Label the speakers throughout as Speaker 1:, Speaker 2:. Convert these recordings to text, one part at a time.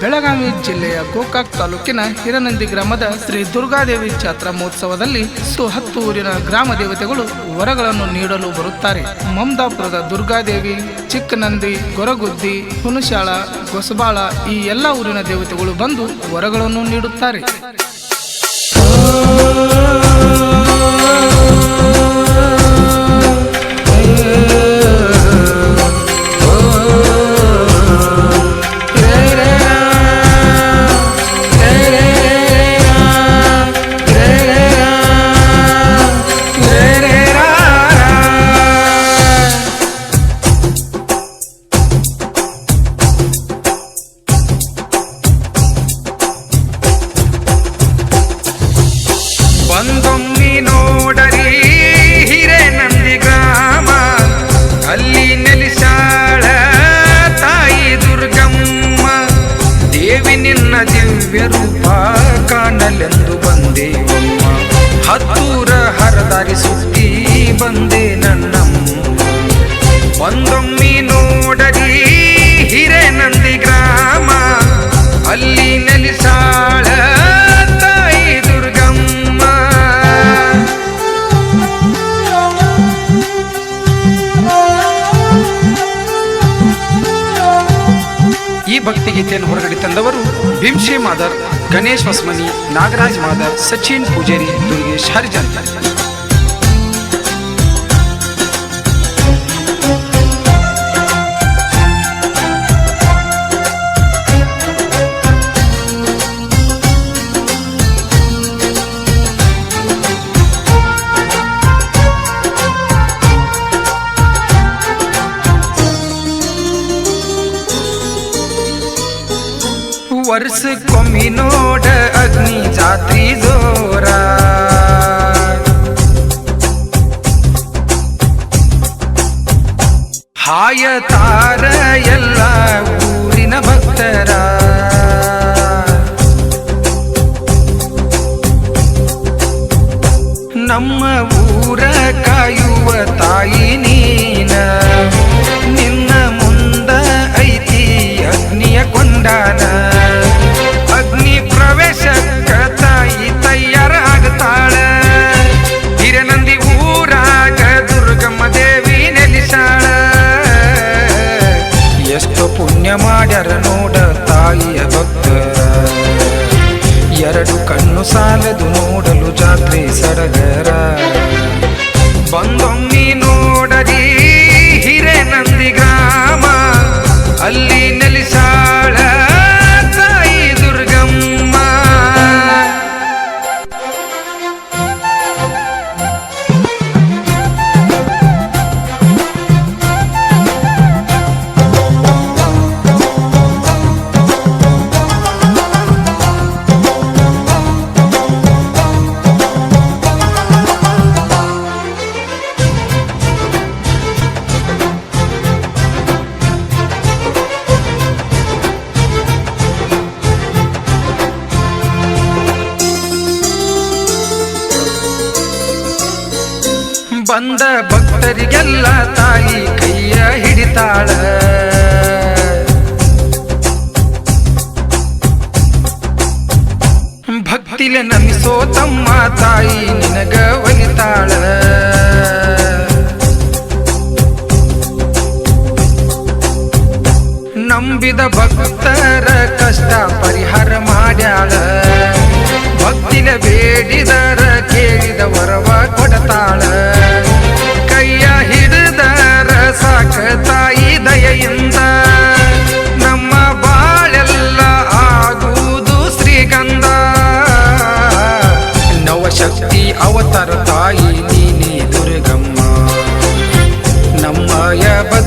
Speaker 1: ಬೆಳಗಾವಿ ಜಿಲ್ಲೆಯ ಗೋಕಾಕ್ ತಾಲೂಕಿನ ಹಿರನಂದಿ ಗ್ರಾಮದ ಶ್ರೀ ದುರ್ಗಾದೇವಿ ಜಾತ್ರಾ ಮಹೋತ್ಸವದಲ್ಲಿ ಹತ್ತು ಊರಿನ ಗ್ರಾಮ ದೇವತೆಗಳು ವರಗಳನ್ನು ನೀಡಲು ಬರುತ್ತಾರೆ. ಮಮದಾಪುರದ ದುರ್ಗಾದೇವಿ, ಚಿಕ್ಕನಂದಿ, ಗೊರಗುದ್ದಿ ಹುನುಶಾಳ ಗೊಸಬಾಳ ಈ ಎಲ್ಲ ಊರಿನ ದೇವತೆಗಳು ಬಂದು ವರಗಳನ್ನು ನೀಡುತ್ತಾರೆ.
Speaker 2: ಬಂದೊಮ್ಮಿ ನೋಡರಿ ಹಿರೇನಂದಿ ಗ್ರಾಮ. ಅಲ್ಲಿ ನೆಲಿಸಾಳ ತಾಯಿ ದುರ್ಗಮ್ಮ. ದೇವಿ ನಿನ್ನ ದಿವ್ಯ ರೂಪ ಕಾಣಲೆಂದು ಬಂದೇವಮ್ಮ. ಹತ್ತೂರ ಹರದಾರಿ ಸುತ್ತಿ ಬಂದೆ ನನ್ನಮ್ಮ. ಒಂದೊಮ್ಮಿ ನೋಡರಿ ಈ ಭಕ್ತಿಗೀತೆಯನ್ನು ಹೊರಗಡೆ ತಂದವರು ಭೀಮ್ಶಿ ಮಾದರ್ ಗಣೇಶ್ ವಸ್ಮನಿ ನಾಗರಾಜ್ ಮಾದರ್ ಸಚಿನ್ ಪೂಜಾರಿ ದುರ್ಗೇಶ್ ಹರಿಜನ್ ವರ್ಷಕ್ಕೊಮ್ಮಿ ನೋಡ ಅಗ್ನಿ ಜಾತ್ರಿ ಜೋರ. ಹಾಯ ತಾರ ಎಲ್ಲ ಊರಿನ ಭಕ್ತರ. ನಮ್ಮ ಊರ ಕಾಯುವ ತಾಯಿ ನೀನ. ನಿನ್ನ ಮುಂದ ಐತಿ ಅಗ್ನಿಯ ಕೊಂಡಾನ. మాడరను. ಬಂದ ಭಕ್ತರಿಗೆಲ್ಲ ತಾಯಿ ಕೈಯ ಹಿಡಿತಾಳ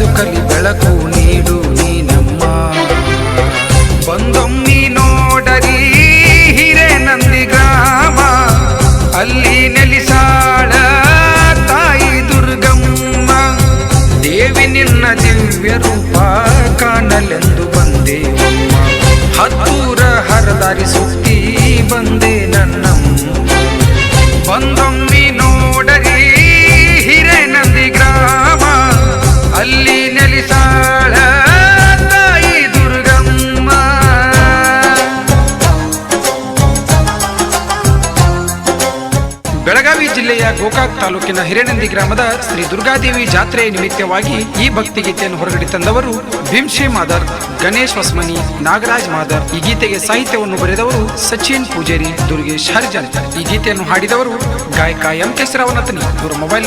Speaker 2: ಬದುಕಲಿ ಬೆಳಕು ನೀಡು ನೀನಮ್ಮ ಬಂದೊಮ್ಮಿ ನೋಡರಿ ಹಿರೇನಂದಿ ಗ್ರಾಮ. ಅಲ್ಲಿ ನೆಲಿಸಾಳ ತಾಯಿ ದುರ್ಗಮ್ಮ. ದೇವಿ ನಿನ್ನ ದಿವ್ಯ ರೂಪ ಕಾಣಲೆಂದು ಬಂದೇವಮ್ಮ ಹತ್ತೂರ ಹರದಾರಿ ಸುತ್ತಿ ಬಂದೆ ಬೆಳಗಾವಿ ಜಿಲ್ಲೆಯ ಗೋಕಾಕ್ ತಾಲೂಕಿನ ಹಿರೇನಂದಿ ಗ್ರಾಮದ ಶ್ರೀ ದುರ್ಗಾದೇವಿ ಜಾತ್ರೆಯ ನಿಮಿತ್ತವಾಗಿ ಈ ಭಕ್ತಿಗೀತೆಯನ್ನು ಹೊರಗಡೆ ತಂದವರು ಭೀಮ್ಶಿ ಮಾದರ್, ಗಣೇಶ್ ವಸ್ಮನಿ ನಾಗರಾಜ್ ಮಾದರ್. ಈ ಗೀತೆಗೆ ಸಾಹಿತ್ಯವನ್ನು ಬರೆದವರು ಸಚಿನ್ ಪೂಜಾರಿ, ದುರ್ಗೇಶ್ ಹರಿಜನ್ ಈ ಗೀತೆಯನ್ನು ಹಾಡಿದವರು ಗಾಯಕ ಎಂ ಕೆ ಇವರು ಮೊಬೈಲ್